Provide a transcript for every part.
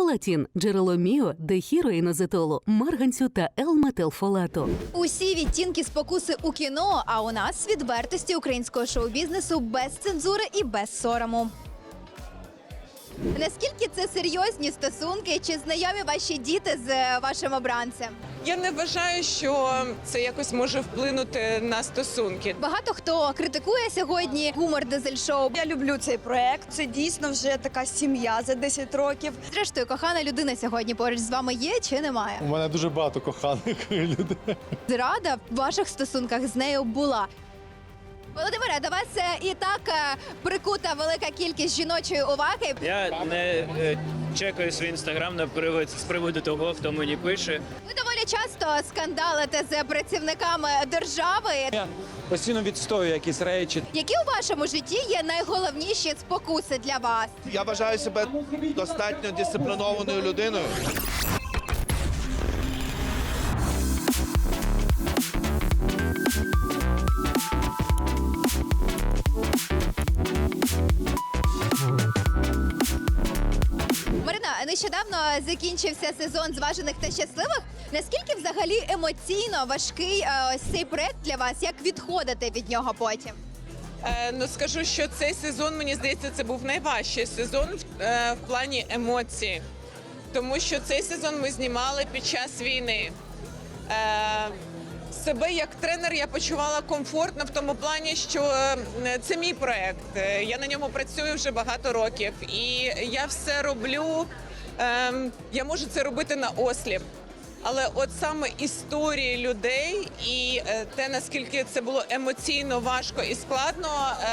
Фолатін, джерело міо, дехіроїнозетолу, марганцю та L-метилфолату. Усі відтінки спокуси у кіно. А у нас відвертості українського шоу-бізнесу без цензури і без сорому. Наскільки це серйозні стосунки? Чи знайомі ваші діти з е, вашим обранцем? Я не вважаю, що це якось може вплинути на стосунки. Багато хто критикує сьогодні гумор дизель-шоу. Я люблю цей проект. Це дійсно вже така сім'я за 10 років. Зрештою, кохана людина сьогодні поруч з вами є чи немає? У мене дуже багато коханих людей. Зрада в ваших стосунках з нею була. Володимире, до вас е, і так е, прикута велика кількість жіночої уваги. Я не е, чекаю свій інстаграм на привод з приводу того, хто мені пише. Ви доволі часто скандалите з працівниками держави. Я постійно відстоюю якісь речі. Які у вашому житті є найголовніші спокуси для вас? Я вважаю себе достатньо дисциплінованою людиною. Закінчився сезон зважених та щасливих. Наскільки взагалі емоційно важкий е, ось цей проект для вас? Як відходити від нього потім? Е, ну скажу, що цей сезон, мені здається, це був найважчий сезон в, е, в плані емоцій, тому що цей сезон ми знімали під час війни. Е, себе як тренер я почувала комфортно в тому плані, що е, це мій проект. Е, Я на ньому працюю вже багато років, і я все роблю. Ем, я можу це робити на осліп. Але от саме історії людей і е, те, наскільки це було емоційно важко і складно, е,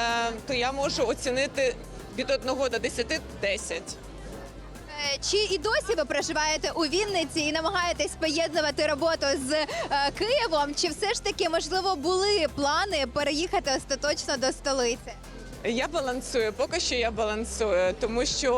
то я можу оцінити від 1 до 10 – 10. Е, Чи і досі ви проживаєте у Вінниці і намагаєтесь поєднувати роботу з е, Києвом? Чи все ж таки можливо були плани переїхати остаточно до столиці? Я балансую, поки що я балансую, тому що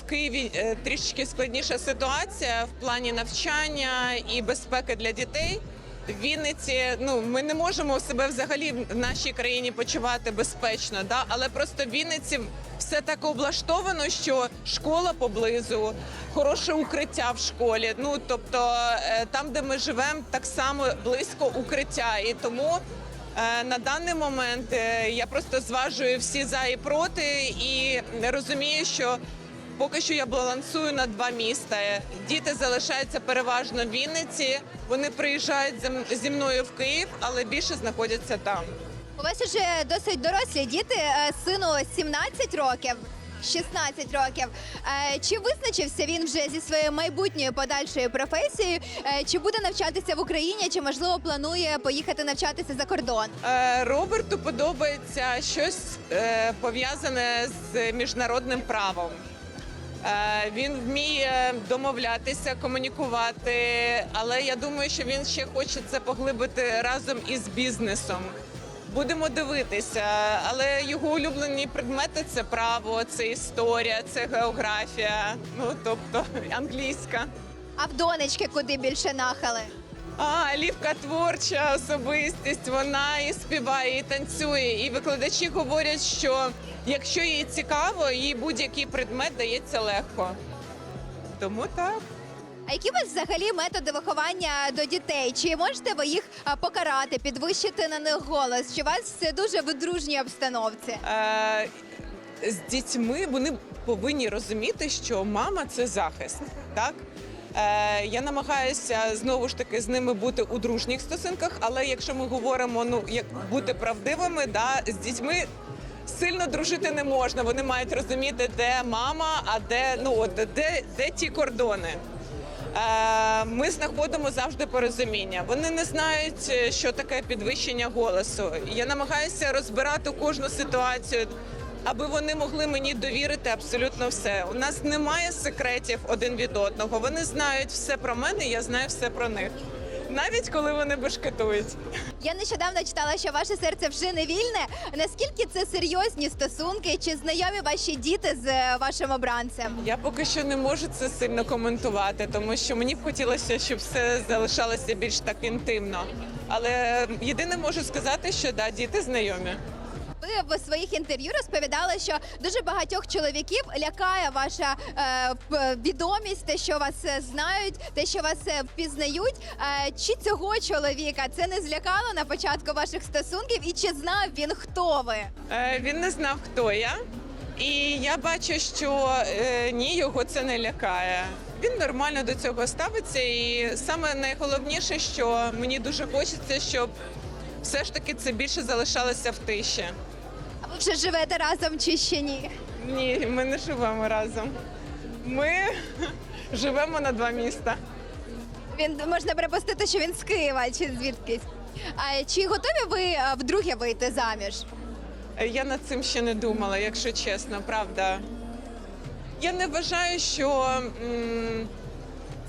в Києві е, трішки складніша ситуація в плані навчання і безпеки для дітей. В Вінниці ну ми не можемо себе взагалі в нашій країні почувати безпечно, да але просто в Вінниці все так облаштовано, що школа поблизу, хороше укриття в школі. Ну тобто е, там, де ми живемо, так само близько укриття, і тому. Е, На даний момент е, я просто зважую всі за і проти, і розумію, що поки що я балансую на два міста. Діти залишаються переважно в Вінниці. Вони приїжджають зі- мною в Київ, але більше знаходяться там. У вас вже досить дорослі діти, е, сину 17 років. 16 років. Е, Чи визначився він вже зі своєю майбутньою подальшою професією? Е, Чи буде навчатися в Україні, чи можливо планує поїхати навчатися за кордон? Е, Роберту подобається щось пов'язане з міжнародним правом. Він вміє домовлятися, комунікувати, але я думаю, що він ще хоче це поглибити разом із бізнесом. Будемо дивитися, але його улюблені предмети це право, це історія, це географія, ну тобто англійська. А в донечки куди більше нахали? А, Лівка творча особистість, вона і співає, і танцює. І викладачі говорять, що якщо їй цікаво, їй будь-який предмет дається легко. Тому так. А які у вас взагалі методи виховання до дітей? Чи можете ви їх покарати, підвищити на них голос? Чи у вас все дуже в дружній обстановці? Е, з дітьми вони повинні розуміти, що мама це захист. Так? Е, я намагаюся знову ж таки з ними бути у дружніх стосунках, але якщо ми говоримо, ну як бути правдивими, да, з дітьми сильно дружити не можна. Вони мають розуміти, де мама, а де ну от де, де ті кордони. Е, Ми знаходимо завжди порозуміння. Вони не знають, е, що таке підвищення голосу. Я намагаюся розбирати кожну ситуацію, аби вони могли мені довірити абсолютно все. У нас немає секретів один від одного. Вони знають все про мене, я знаю все про них. Навіть коли вони бешкетують. Я нещодавно читала, що ваше серце вже не вільне. Наскільки це серйозні стосунки? Чи знайомі ваші діти з е, вашим обранцем? Я поки що не можу це сильно коментувати, тому що мені б хотілося, щоб все залишалося більш так інтимно. Але єдине можу сказати, що да, діти знайомі. Ви в своїх інтерв'ю розповідали, що дуже багатьох чоловіків лякає ваша е, відомість, те, що вас е, знають, те, що вас е, впізнають. Е, чи цього чоловіка це не злякало на початку ваших стосунків, і чи знав він, хто ви? Е, Він не знав, хто я. І я бачу, що е, ні, його це не лякає. Він нормально до цього ставиться. І саме найголовніше, що мені дуже хочеться, щоб все ж таки це більше залишалося в тиші. Ви вже живете разом чи ще ні? Ні, ми не живемо разом. Ми живемо на два міста. Він можна припустити, що він з Києва чи звідкись. А чи готові ви е, вдруге вийти заміж? Е, Я над цим ще не думала, якщо чесно, правда. Я не вважаю, що м,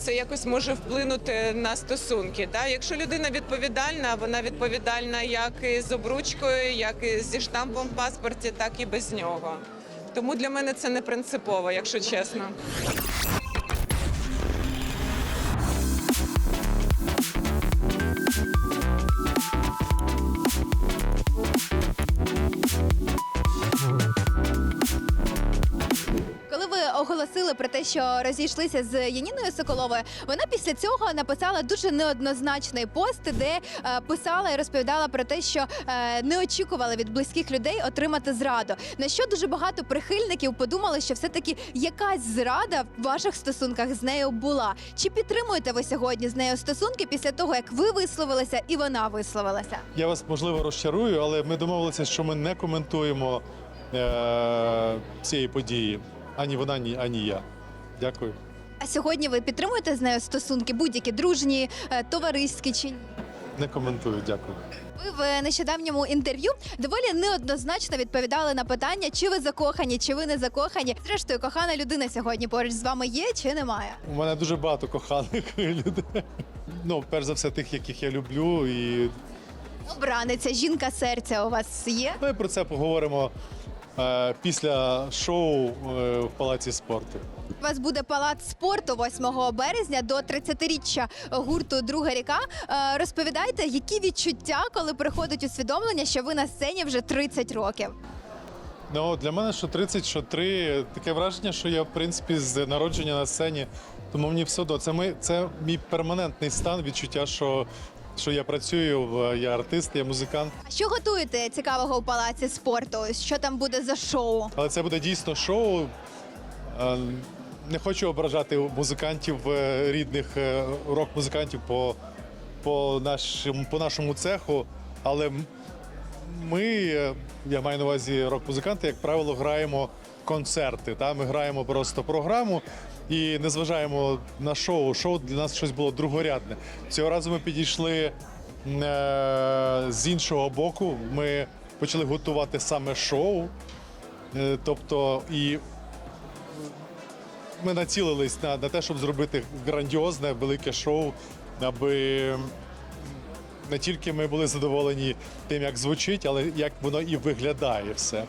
це якось може вплинути на стосунки. Так? Якщо людина відповідальна, вона відповідальна як і з обручкою, як і зі штампом в паспорті, так і без нього. Тому для мене це не принципово, якщо чесно. Оголосили про те, що розійшлися з Яніною Соколовою, вона після цього написала дуже неоднозначний пост, де е, писала і розповідала про те, що е, не очікували від близьких людей отримати зраду. На що дуже багато прихильників подумали, що все-таки якась зрада в ваших стосунках з нею була. Чи підтримуєте ви сьогодні з нею стосунки після того, як ви висловилися і вона висловилася? Я вас можливо розчарую, але ми домовилися, що ми не коментуємо е- цієї події. Ані вона, ні, ані я. Дякую. А сьогодні ви підтримуєте з нею стосунки будь-які дружні, е, товариські чи ні? Не коментую, дякую. Ви в нещодавньому інтерв'ю доволі неоднозначно відповідали на питання, чи ви закохані, чи ви не закохані. Зрештою, кохана людина сьогодні поруч з вами є чи немає? У мене дуже багато коханих людей. Ну, перш за все, тих, яких я люблю, і Обраниця, жінка серця у вас є. ми про це поговоримо після шоу е, в палаці спорту. У вас буде палац спорту 8 березня до 30-річчя гурту Друга ріка. Е, Розповідайте, які відчуття, коли приходить усвідомлення, що ви на сцені вже 30 років. Ну, для мене що 30, що 3, таке враження, що я, в принципі, з народження на сцені, тому мені все одно. Це, ми, це мій перманентний стан, відчуття, що, що я працюю, я артист, я музикант. А що готуєте цікавого у палаці спорту? Що там буде за шоу? Але це буде дійсно шоу. Е, Не хочу ображати музикантів е, рідних е, рок-музикантів по, по, нашому, по нашому цеху, але м- ми, е, я маю на увазі рок-музиканти, як правило, граємо концерти. Та? Ми граємо просто програму і не зважаємо на шоу. Шоу для нас щось було другорядне. Цього разу ми підійшли е, з іншого боку. Ми почали готувати саме шоу. Е, Тобто, і ми націлились на, на те, щоб зробити грандіозне, велике шоу, аби не тільки ми були задоволені тим, як звучить, але як воно і виглядає все.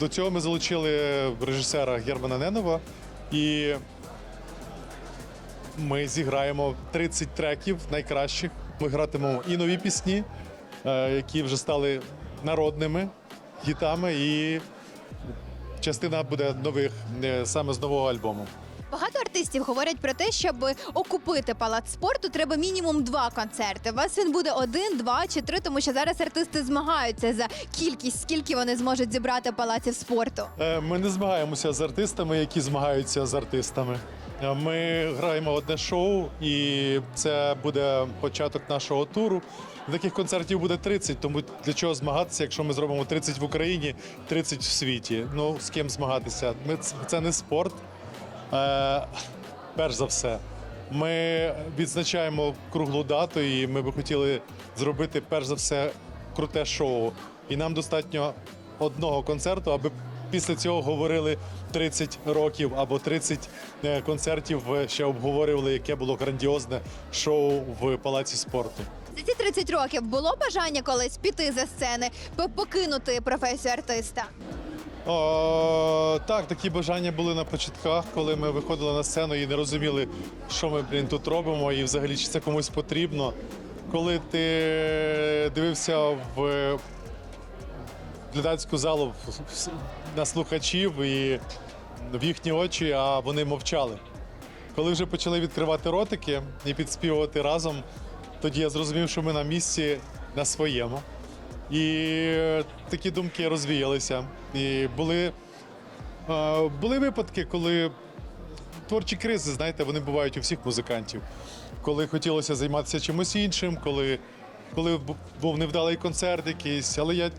До цього ми залучили режисера Германа Ненова, і ми зіграємо 30 треків найкращих. Ми гратимемо і нові пісні, е, які вже стали народними хітами, і частина буде нових е, саме з нового альбому. Артистів говорять про те, щоб окупити палац спорту, треба мінімум два концерти. У вас він буде один, два чи три, тому що зараз артисти змагаються за кількість, скільки вони зможуть зібрати палаців спорту. Е, Ми не змагаємося з артистами, які змагаються з артистами. Е, Ми граємо одне шоу, і це буде початок нашого туру. Таких концертів буде 30, тому для чого змагатися, якщо ми зробимо 30 в Україні, 30 в світі. Ну з ким змагатися? Ми це не спорт. Е, перш за все, ми відзначаємо круглу дату, і ми би хотіли зробити перш за все круте шоу. І нам достатньо одного концерту, аби після цього говорили 30 років або 30 е, концертів, е, ще обговорювали, яке було грандіозне шоу в палаці спорту. За ці 30 років було бажання колись піти за сцени, по- покинути професію артиста. О, так, такі бажання були на початках, коли ми виходили на сцену і не розуміли, що ми блін, тут робимо, і взагалі чи це комусь потрібно. Коли ти дивився в глядацьку залу на слухачів і в їхні очі, а вони мовчали. Коли вже почали відкривати ротики і підспівувати разом, тоді я зрозумів, що ми на місці на своєму. І такі думки розвіялися. І були, е, були випадки, коли творчі кризи, знаєте, вони бувають у всіх музикантів. Коли хотілося займатися чимось іншим, коли, коли був невдалий концерт якийсь, але я,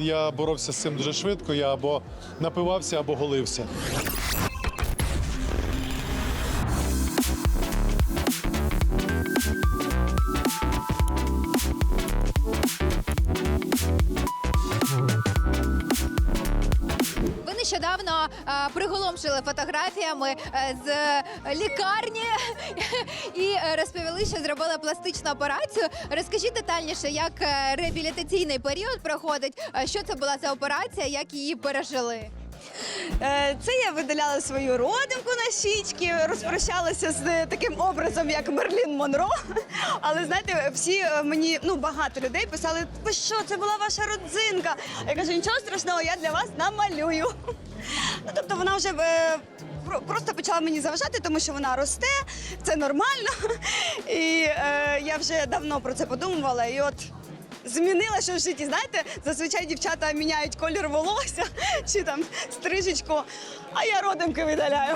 я боровся з цим дуже швидко. Я або напивався, або голився. Приголомшили фотографіями е, з лікарні і розповіли, що зробили пластичну операцію. Розкажіть детальніше, як е, реабілітаційний період проходить, е, що це була за операція, як її пережили. Це я видаляла свою родинку на щічки, розпрощалася з таким образом, як Мерлін Монро. Але знаєте, всі мені ну багато людей писали: ви що, це була ваша родзинка? Я кажу, нічого страшного, я для вас намалюю. Ну, тобто вона вже е, про- просто почала мені заважати, тому що вона росте, це нормально. І е, я вже давно про це подумувала. І от змінила що в житті. Знаєте, зазвичай дівчата міняють колір волосся чи там стрижечку, а я родинки видаляю.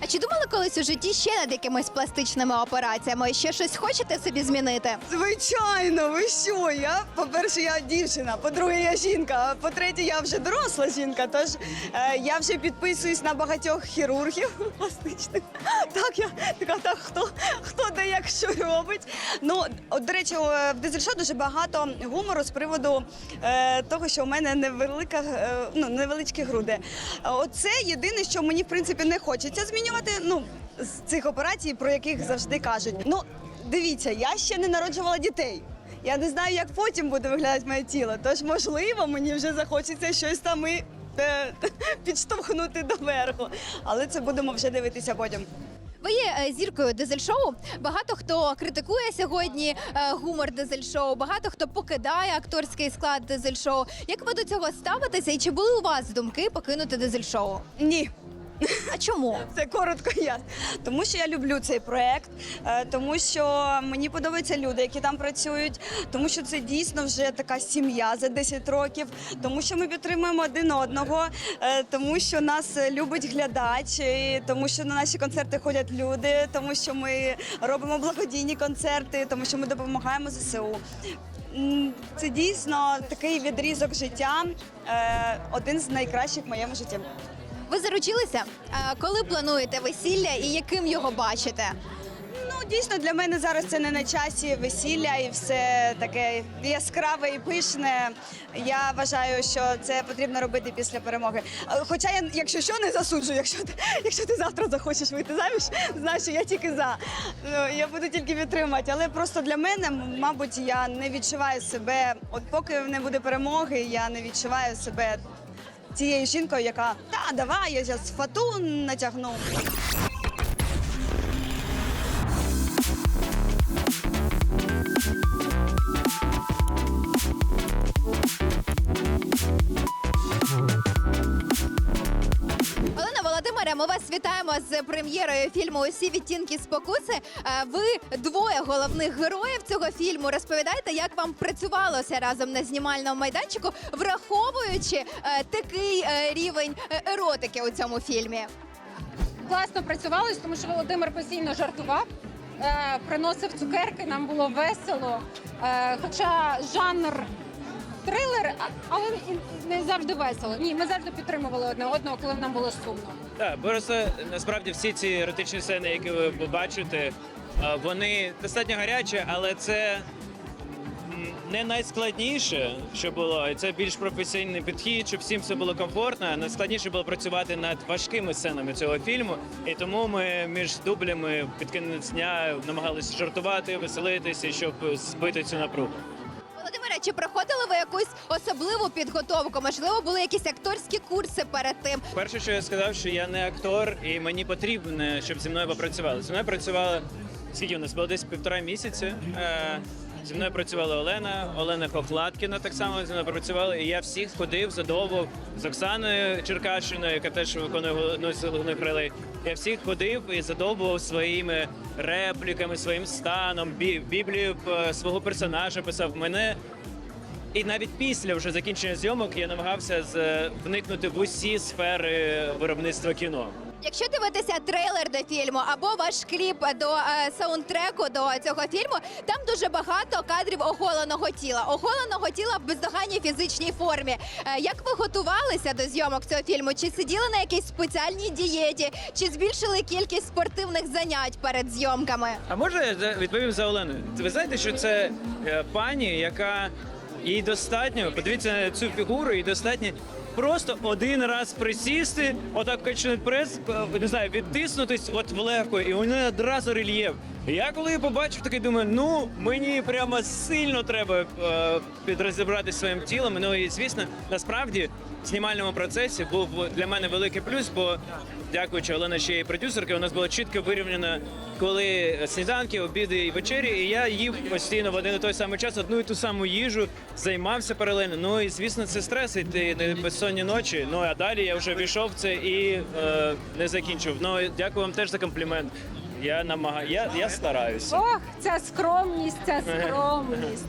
А чи думали колись у житті ще над якимись пластичними операціями? Ще щось хочете собі змінити? Звичайно, ви що? Я, по-перше, я дівчина, по-друге, я жінка, а по-третє, я вже доросла жінка. Тож е, я вже підписуюсь на багатьох хірургів пластичних. Так, я така, так, хто, хто де як що робить. Ну, от, до речі, в дизель-шоу дуже багато гумору з приводу е, того, що у мене невелика, е, ну, невеличкі груди. Оце єдине, що мені, в принципі, не хочеться змінювати. Ну, з цих операцій, про яких завжди кажуть. Ну, дивіться, я ще не народжувала дітей. Я не знаю, як потім буде виглядати моє тіло. Тож, можливо, мені вже захочеться щось там і е, підштовхнути доверху. Але це будемо вже дивитися потім. Ви є е, зіркою дизель-шоу. Багато хто критикує сьогодні е, гумор дизель-шоу, багато хто покидає акторський склад дизель-шоу. Як ви до цього ставитеся? І чи були у вас думки покинути дизель-шоу? Ні. А чому? Це коротко я. Тому що я люблю цей проект, е, тому що мені подобаються люди, які там працюють, тому що це дійсно вже така сім'я за 10 років, тому що ми підтримуємо один одного, е, тому що нас любить глядач, і тому що на наші концерти ходять люди, тому що ми робимо благодійні концерти, тому що ми допомагаємо ЗСУ. Це дійсно такий відрізок життя, е, один з найкращих в моєму житті. Ви заручилися? Е, Коли плануєте весілля і яким його бачите? Ну, дійсно, для мене зараз це не на часі весілля і все таке яскраве і пишне. Я вважаю, що це потрібно робити після перемоги. Хоча я, якщо що, не засуджую, якщо ти, якщо ти завтра захочеш вийти заміж, знаєш, я тільки за. Ну, я буду тільки підтримувати. Але просто для мене, мабуть, я не відчуваю себе, от поки не буде перемоги, я не відчуваю себе цією жінкою, яка та давай, я зараз фату натягну. Ми вас вітаємо з прем'єрою фільму Усі відтінки спокуси. Е, Ви двоє головних героїв цього фільму. Розповідайте, як вам працювалося разом на знімальному майданчику, враховуючи е, такий е, рівень еротики у цьому фільмі. класно працювалось, тому що Володимир постійно жартував, приносив цукерки, нам було весело. Хоча жанр трилер, але не завжди весело. Ні, ми завжди підтримували одне одного, коли нам було сумно. Так, просто насправді всі ці еротичні сцени, які ви побачите, вони достатньо гарячі, але це не найскладніше, що було. І це більш професійний підхід, щоб всім все було комфортно. Найскладніше було працювати над важкими сценами цього фільму. І тому ми між дублями під кінець дня намагалися жартувати, веселитися, щоб збити цю напругу. Володимире, чи проходили ви якусь особливу підготовку? Можливо, були якісь акторські курси перед тим? Перше, що я сказав, що я не актор, і мені потрібно, щоб зі мною попрацювали. Зі мною працювали скільки у нас було десь півтора місяці. Е, Зі мною працювала Олена, Олена Похладкіна так само зі мною працювала. І я всіх ходив, задовбав з Оксаною Черкащиною, яка теж виконує одну з головних ролей. Я всіх ходив і задовбував своїми репліками, своїм станом, бі- біблію е, свого персонажа писав. Мене і навіть після вже закінчення зйомок я намагався з, вникнути в усі сфери виробництва кіно. Якщо дивитися трейлер до фільму або ваш кліп до е, саундтреку до цього фільму, там дуже багато кадрів оголеного тіла. Оголеного тіла в бездоганній фізичній формі. Е, як ви готувалися до зйомок цього фільму? Чи сиділи на якійсь спеціальній дієті, чи збільшили кількість спортивних занять перед зйомками? А може я відповім за Олену? Ви знаєте, що це е, пані, яка їй достатньо, подивіться на цю фігуру, їй достатньо просто один раз присісти, отак качнуть прес, е, не знаю, відтиснутись от в легко, і вони одразу рельєф. Я коли побачив, такий думаю, ну мені прямо сильно треба е, підрозібратися своїм тілом. Ну і звісно, насправді в знімальному процесі був для мене великий плюс, бо дякуючи Олена ще й продюсерки, у нас було чітко вирівняно, коли сніданки, обіди і вечері. І я їв постійно в один і той самий час одну і ту саму їжу, займався паралельно. Ну і звісно, це стрес, і ти безсонні ночі. Ну а далі я вже війшов це і е, не закінчив. Ну дякую вам теж за комплімент. Я намагаю, я, я стараюся. Ох, ця скромність, ця скромність.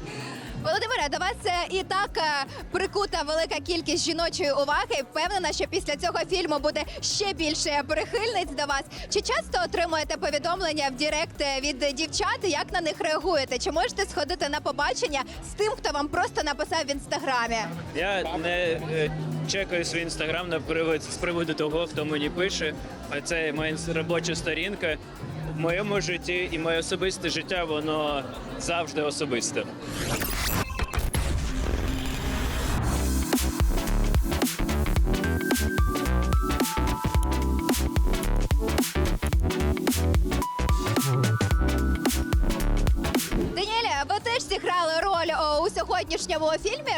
Володимире, до вас е, і так е, прикута велика кількість жіночої уваги. Впевнена, що після цього фільму буде ще більше прихильниць до вас. Чи часто отримуєте повідомлення в Дірект е, від дівчат? Як на них реагуєте? Чи можете сходити на побачення з тим, хто вам просто написав в інстаграмі? Я не чекаю свій інстаграм на привод з приводу того, хто мені пише. А це моя робоча сторінка. В моєму житті і моє особисте життя воно завжди особисте.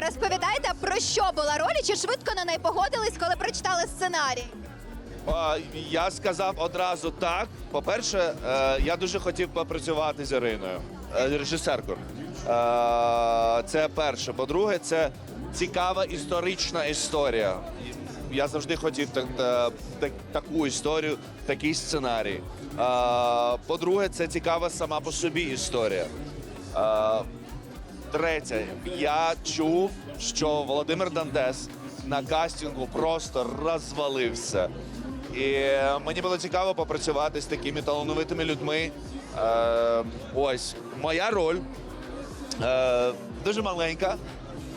Розповідайте про що була роль чи швидко на неї погодились, коли прочитали сценарій? А, Я сказав одразу так. По-перше, е, я дуже хотів попрацювати з Іриною, е, режисеркою. Е, Це перше. По-друге, це цікава історична історія. Я завжди хотів так, та- так- таку історію, такий сценарій. Е, По-друге, це цікава сама по собі історія. Е, Третє, я чув, що Володимир Дандес на кастингу просто розвалився. І мені було цікаво попрацювати з такими талановитими людьми. Е, ось моя роль е, дуже маленька,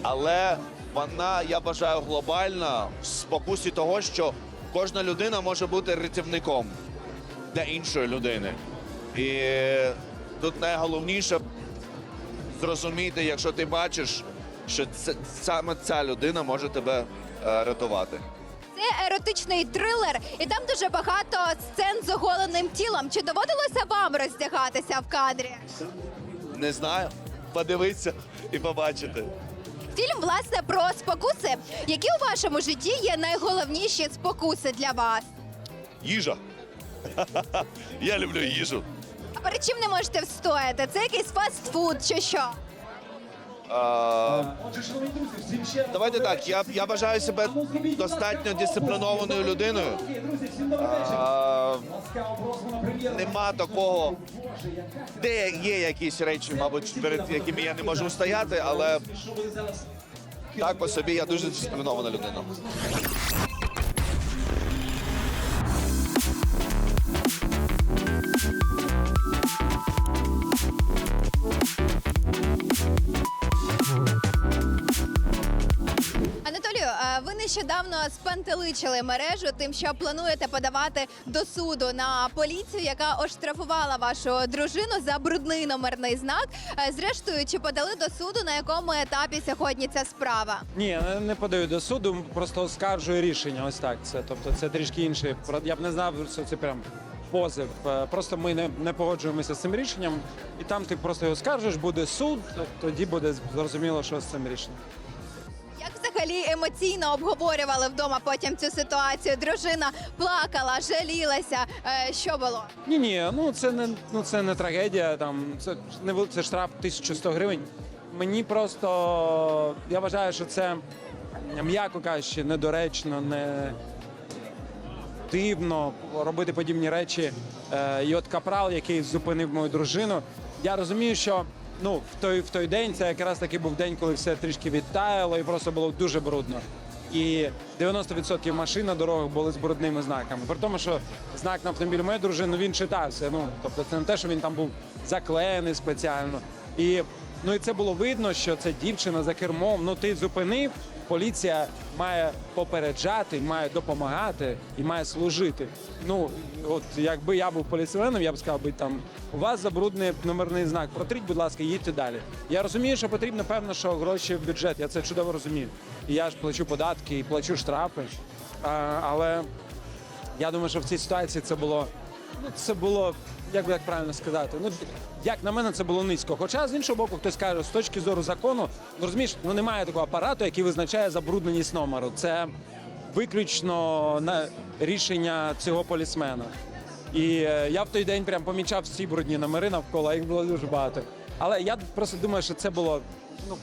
але вона, я вважаю, глобальна в спокусі того, що кожна людина може бути рятівником для іншої людини. І тут найголовніше зрозуміти, якщо ти бачиш, що це, саме ця людина може тебе е, рятувати. Це еротичний трилер, і там дуже багато сцен з оголеним тілом. Чи доводилося вам роздягатися в кадрі? Не знаю, подивитися і побачити. Фільм власне про спокуси. Які у вашому житті є найголовніші спокуси для вас? Їжа. Я люблю їжу. А перед чим не можете встояти? Це якийсь фастфуд чи що? Давайте так. Я, я вважаю себе достатньо дисциплінованою людиною. Е, нема такого. Де є якісь речі, мабуть, перед якими я не можу стояти, але так по собі я дуже дисциплінована людина. Спантеличили мережу тим, що плануєте подавати до суду на поліцію, яка оштрафувала вашу дружину за брудний номерний знак. Е, Зрештою, чи подали до суду, на якому етапі сьогодні ця справа? Ні, не- подаю до суду, просто оскаржую рішення. Ось так. Це тобто це трішки інше. Я б не знав, що це прям позив. Е, Просто ми не, не погоджуємося з цим рішенням, і там ти просто його скаржиш, буде суд, тоді буде зрозуміло, що з цим рішенням. Взагалі емоційно обговорювали вдома потім цю ситуацію? Дружина плакала, жалілася. Е, Що було? Ні, ні, ну це не ну це не трагедія. Там це не вел- це штраф 1100 гривень. Мені просто я вважаю, що це м'яко кажучи, недоречно, не дивно робити подібні речі. Е, І капрал, який зупинив мою дружину, я розумію, що ну в той в той день це якраз таки був день, коли все трішки відтаяло і просто було дуже брудно. І 90% машин на дорогах були з брудними знаками. При тому, що знак на автомобілі моєї дружини він читався. Ну тобто, це не те, що він там був заклеєний спеціально. І ну і це було видно, що це дівчина за кермом. Ну ти зупинив. Поліція має попереджати, має допомагати і має служити. Ну от якби я був поліціянем, я б сказав би там у вас забруднений номерний знак. Протріть, будь ласка, їдьте далі. Я розумію, що потрібно певно, що гроші в бюджет. Я це чудово розумію. І я ж плачу податки і плачу штрафи. А, але я думаю, що в цій ситуації це було. Ну, це було, як би так правильно сказати. Ну як на мене, це було низько. Хоча з іншого боку, хтось каже, з точки зору закону, ну розумієш, ну немає такого апарату, який визначає забрудненість номеру. Це виключно на рішення цього полісмена. І е, я в той день прям помічав всі брудні номери навколо, їх було дуже багато. Але я просто думаю, що це було ну,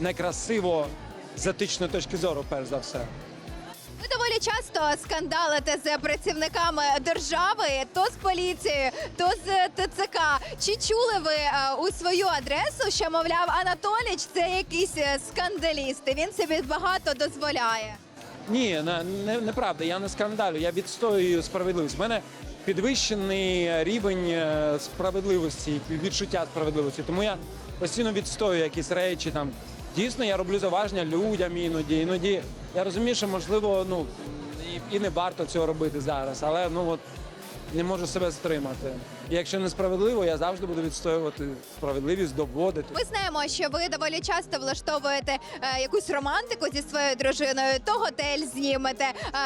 некрасиво з етичної точки зору, перш за все. Ви доволі часто скандалите з працівниками держави, то з поліцією, то з ТЦК. Чи чули ви е, у свою адресу, що мовляв Анатоліч це якийсь е, скандаліст, він собі багато дозволяє? Ні, не, не, неправда, я не скандалю, я відстоюю справедливість. У мене підвищений рівень е, справедливості, відчуття справедливості. Тому я постійно відстоюю якісь речі. Там дійсно я роблю заваження людям іноді. Іноді я розумію, що можливо, ну і, і не варто цього робити зараз, але ну от не можу себе стримати. І якщо несправедливо, я завжди буду відстоювати справедливість, доводити. Ми знаємо, що ви доволі часто влаштовуєте е, якусь романтику зі своєю дружиною, то готель знімете,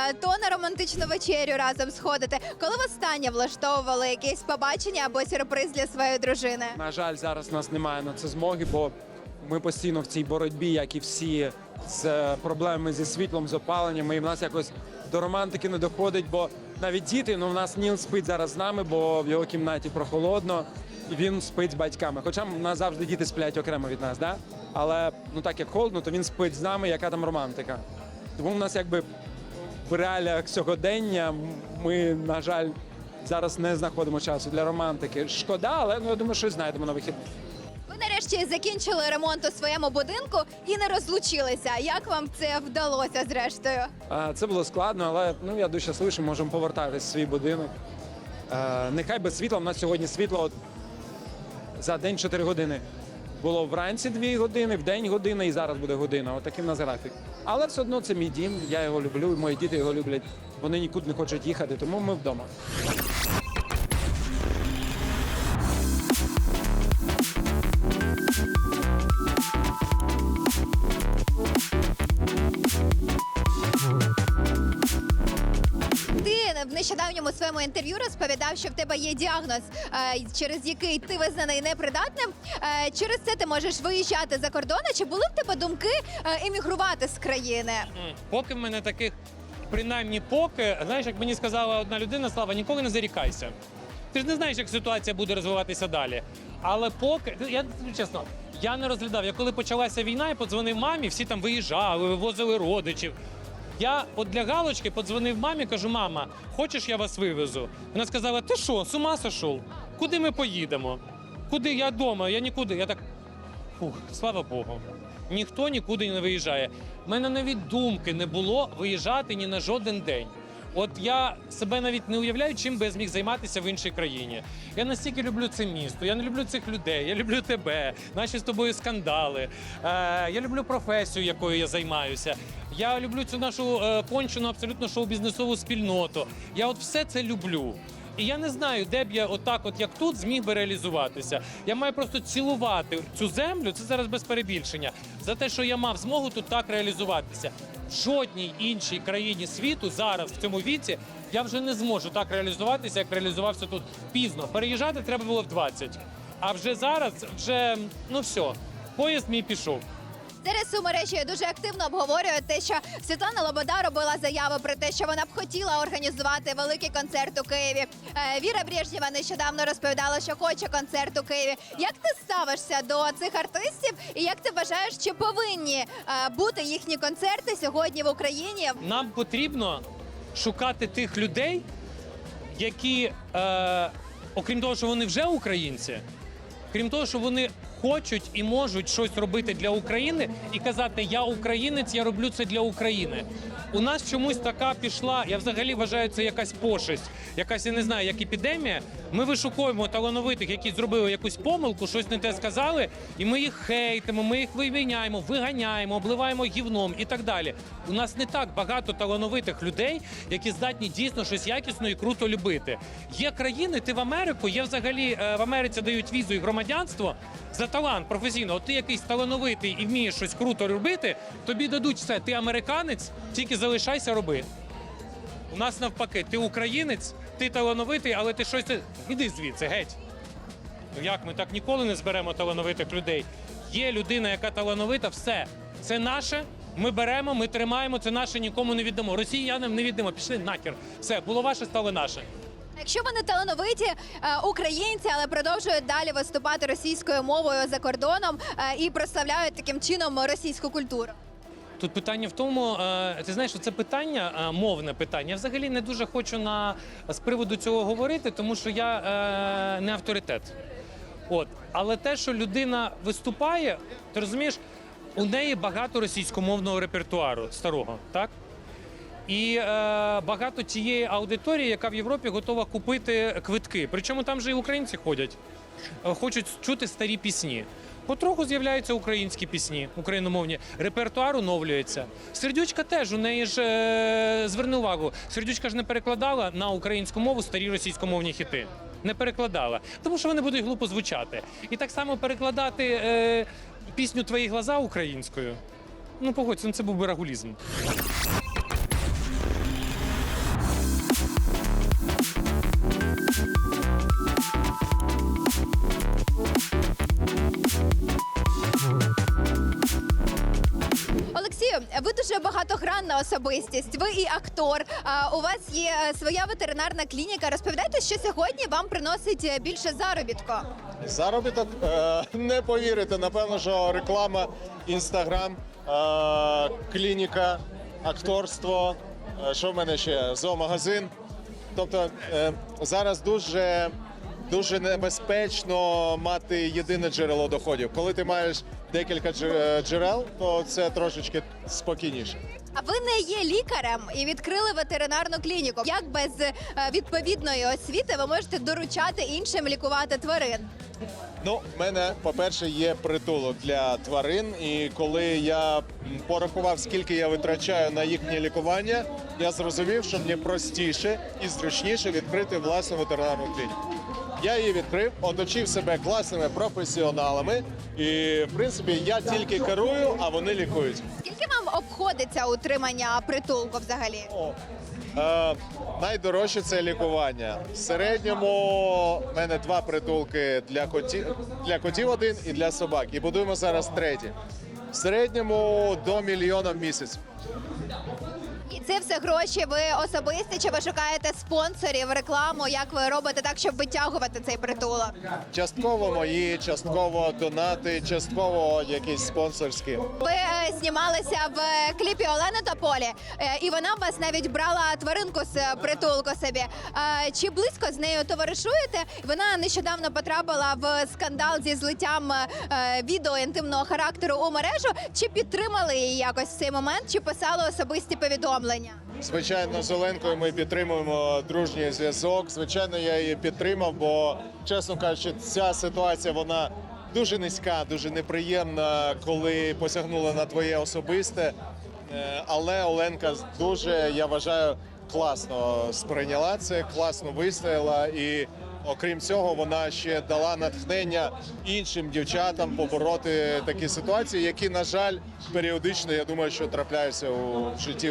е, то на романтичну вечерю разом сходите. Коли востаннє влаштовували якесь побачення або сюрприз для своєї дружини? На жаль, зараз у нас немає на це змоги, бо ми постійно в цій боротьбі, як і всі, з проблемами зі світлом, з опаленням. І в нас якось до романтики не доходить, бо навіть діти, ну в нас Ніл спить зараз з нами, бо в його кімнаті прохолодно, і він спить з батьками. Хоча в нас завжди діти сплять окремо від нас, да? але ну так як холодно, то він спить з нами, яка там романтика. Тому в нас якби в реаліях сьогодення ми, на жаль, зараз не знаходимо часу для романтики. Шкода, але ну я думаю, щось знайдемо на вихід. Ви нарешті закінчили ремонт у своєму будинку і не розлучилися. Як вам це вдалося зрештою? Це було складно, але ну я дуже щасливий, що можемо повертатись в свій будинок. Нехай без світла. У нас сьогодні світло от за день 4 години. Було вранці 2 години, в день година і зараз буде година. Отакий в нас графік. Але все одно це мій дім, я його люблю, і мої діти його люблять. Вони нікуди не хочуть їхати, тому ми вдома. Нещодавньому своєму інтерв'ю розповідав, що в тебе є діагноз, е, через який ти визнаний непридатним. Е, Через це ти можеш виїжджати за кордон. Чи були в тебе думки е, емігрувати з країни? Поки в мене таких, принаймні поки, знаєш, як мені сказала одна людина, Слава, ніколи не зарікайся. Ти ж не знаєш, як ситуація буде розвиватися далі. Але поки, я чесно, я не розглядав. Я коли почалася війна, я подзвонив мамі, всі там виїжджали, вивозили родичів. Я от для галочки подзвонив мамі, кажу, мама, хочеш я вас вивезу? Вона сказала, ти що, з ума сошов? Куди ми поїдемо? Куди я вдома? Я нікуди. Я так. Фух, слава Богу. Ніхто нікуди не виїжджає. У мене навіть думки не було виїжджати ні на жоден день. От я себе навіть не уявляю, чим би я зміг займатися в іншій країні. Я настільки люблю це місто, я не люблю цих людей, я люблю тебе, наші з тобою скандали. Е, я люблю професію, якою я займаюся. Я люблю цю нашу е, кончену абсолютно шоу-бізнесову спільноту. Я от все це люблю. І я не знаю, де б я отак, от як тут, зміг би реалізуватися. Я маю просто цілувати цю землю. Це зараз без перебільшення за те, що я мав змогу тут так реалізуватися. Жодній іншій країні світу зараз в цьому віці я вже не зможу так реалізуватися, як реалізувався тут пізно. Переїжджати треба було в 20. А вже зараз, вже ну все, поїзд мій пішов. Зараз у мережі дуже активно обговорюють те, що Світлана Лобода робила заяву про те, що вона б хотіла організувати великий концерт у Києві. Е, Віра Брежнєва нещодавно розповідала, що хоче концерт у Києві. Як ти ставишся до цих артистів, і як ти вважаєш, чи повинні е, бути їхні концерти сьогодні в Україні? Нам потрібно шукати тих людей, які, е, окрім того, що вони вже українці, крім того, що вони хочуть і можуть щось робити для України і казати Я українець, я роблю це для України. У нас чомусь така пішла. Я взагалі вважаю, це якась пошесть, якась я не знаю, як епідемія. Ми вишуковуємо талановитих, які зробили якусь помилку, щось не те сказали, і ми їх хейтимо, ми їх вивіняємо, виганяємо, обливаємо гівном і так далі. У нас не так багато талановитих людей, які здатні дійсно щось якісно і круто любити. Є країни, ти в Америку, є взагалі е, в Америці дають візу і громадянство за талант професійно. Ти якийсь талановитий і вмієш щось круто робити, тобі дадуть все. Ти американець, тільки залишайся роби. У нас навпаки, ти українець, ти талановитий, але ти щось. Іди звідси, геть. Ну як ми так ніколи не зберемо талановитих людей? Є людина, яка талановита, все. Це наше. Ми беремо, ми тримаємо, це наше нікому не віддамо. Росіянам не віддамо. Пішли нахер. Все, було ваше, стало наше. Якщо вони талановиті е, українці, але продовжують далі виступати російською мовою за кордоном е, і прославляють таким чином російську культуру. Тут питання в тому, е, ти знаєш, це питання, мовне питання. Я взагалі не дуже хочу на з приводу цього говорити, тому що я не авторитет. От, але те, що людина виступає, ти розумієш, у неї багато російськомовного репертуару старого, так? І е, багато тієї аудиторії, яка в Європі готова купити квитки. Причому там же і українці ходять, е, хочуть чути старі пісні. Потроху з'являються українські пісні, україномовні. Репертуар оновлюється. Сердючка теж у неї ж е, зверни увагу. Сердючка ж не перекладала на українську мову старі російськомовні хіти. Не перекладала, тому що вони будуть глупо звучати. І так само перекладати е, пісню Твої глаза українською. Ну погодься, ну це був би рагулізм. Дуже багатогранна особистість. Ви і актор. А у вас є е, своя ветеринарна клініка. Розповідайте, що сьогодні вам приносить е, більше заробітку. Заробіток е, не повірите. Напевно, що реклама, інстаграм, клініка, акторство. Що в мене ще? Зоомагазин. Тобто зараз дуже, дуже небезпечно мати єдине джерело доходів. Коли ти маєш декілька е, джерел, то це трошечки спокійніше. А ви не є лікарем і відкрили ветеринарну клініку. Як без е, відповідної освіти ви можете доручати іншим лікувати тварин? Ну, в мене, по-перше, є притулок для тварин, і коли я порахував, скільки я витрачаю на їхнє лікування, я зрозумів, що мені простіше і зручніше відкрити власну ветеринарну клініку. Я її відкрив, оточив себе класними професіоналами, і в принципі я тільки керую, а вони лікують. Скільки вам обходиться утримання притулку взагалі? О, Е, найдорожче це лікування. В середньому в мене два притулки для котів, для котів один і для собак. І будуємо зараз третій. В середньому до мільйона в місяць. Це все гроші. Ви особисті чи ви шукаєте спонсорів, рекламу? Як ви робите так, щоб витягувати цей притулок? Частково мої, частково донати, частково якісь спонсорські. Ви е, знімалися в е, кліпі Олени Тополі, е, і вона в вас навіть брала тваринку з е, притулку собі. Е, чи близько з нею товаришуєте? Вона нещодавно потрапила в скандал зі злиттям е, відео інтимного характеру у мережу. Чи підтримали її якось в цей момент, чи писали особисті повідомлення? Звичайно, з Оленкою ми підтримуємо дружній зв'язок. Звичайно, я її підтримав, бо чесно кажучи, ця ситуація вона дуже низька, дуже неприємна, коли посягнула на твоє особисте. Е, Але Оленка дуже, я вважаю, класно сприйняла це, класно вистояла і. Окрім цього, вона ще дала натхнення іншим дівчатам побороти такі ситуації, які, на жаль, періодично, я думаю, що трапляються у житті